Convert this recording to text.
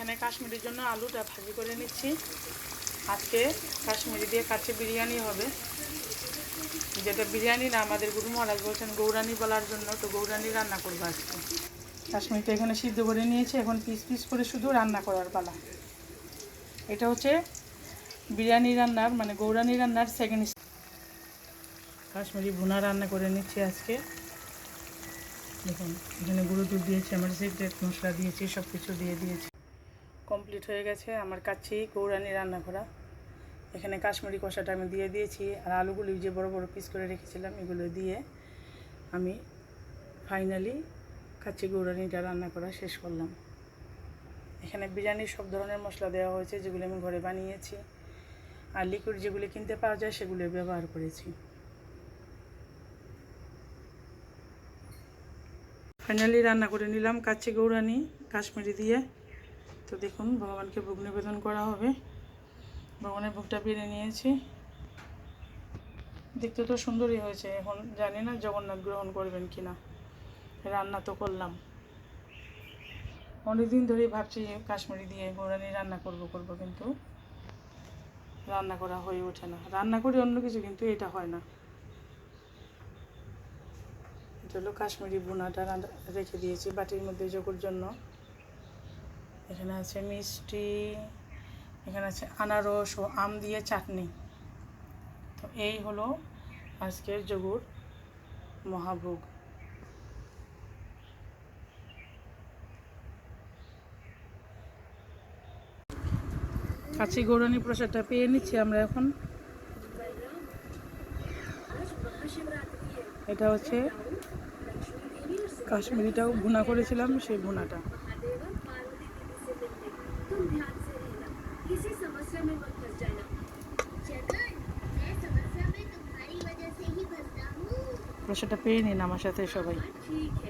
এখানে কাশ্মীরের জন্য আলুটা ভাজি করে নিচ্ছি। আজকে কাশ্মীরি দিয়ে কাছে বিরিয়ানি হবে। যেটা বিরিয়ানি না, আমাদের গুরু মহারাজ বলছেন গৌরানি বলার জন্য, তো গৌরানি রান্না করব আজকে। কাশ্মীরটা এখানে সিদ্ধ করে নিয়েছি, এখন পিস পিস করে শুধু রান্না করার পালা। এটা হচ্ছে বিরিয়ানি রান্নার মানে গৌরানি রান্নার সেকেন্ড কাশ্মীরি ভুনা রান্না করে নিচ্ছি আজকে। দেখুন, এখানে গুঁড়ো দুধ দিয়েছি, আমার সিক্রেট মশলা দিয়েছি সব কিছু দিয়ে দিয়েছি। কমপ্লিট হয়ে গেছে। আমার কাছে গৌরানি রান্না করা এখানে কাশ্মীরি কষাটা আমি দিয়ে দিয়েছি আর আলুগুলি যে বড় বড় পিস করে রেখেছিলাম এগুলো দিয়ে আমি ফাইনালি কাচ্চি গৌরানিটা রান্না করা শেষ করলাম। এখানে বিরিয়ানির সব ধরনের মশলা দেওয়া হয়েছে যেগুলো আমি ঘরে বানিয়েছি। আর লিকুইড যেগুলি কিনতে পাওয়া যায় সেগুলো ব্যবহার করেছি। ফাইনালি রান্না করে নিলাম কাচ্চি গৌরানি কাশ্মীরি দিয়ে। তো দেখুন, ভগবানকে ভোগ নিবেদন করা হবে। ভগবানের ভোগটা পেরে নিয়েছি। দেখতে তো সুন্দরই হয়েছে। এখন জানি না জগন্নাথ গ্রহণ করবেন কি না রান্না তো করলাম। অনেকদিন ধরেই ভাবছি কাশ্মীরি দিয়ে গৌরানি রান্না করব করব, কিন্তু রান্না করা হয়ে ওঠে না। রান্না করি অন্য কিছু, কিন্তু এটা হয় না। এটা হলো কাশ্মীরি বোনাটা রেখে দিয়েছি বাটির মধ্যে যোগের জন্য। এখানে আছে মিষ্টি, এখানে আছে আনারস ও আম দিয়ে চাটনি। তো এই হলো আজকের যোগুর মহাভোগ। কাছি গৌরানি প্রসাদটা পেয়ে নিচ্ছি আমরা এখন। এটা হচ্ছে কাশ্মীরিটাও ভুনা করেছিলাম, সেই ভুনাটা। तुम ध्यान से रहना किसी समस्या में मत फंस जाना जगन मैं समस्या में तुम्हारी वजह से ही फंसता हूँ প্রসাদটা পেয়ে নিন আমার সাথে সবাই ठीक है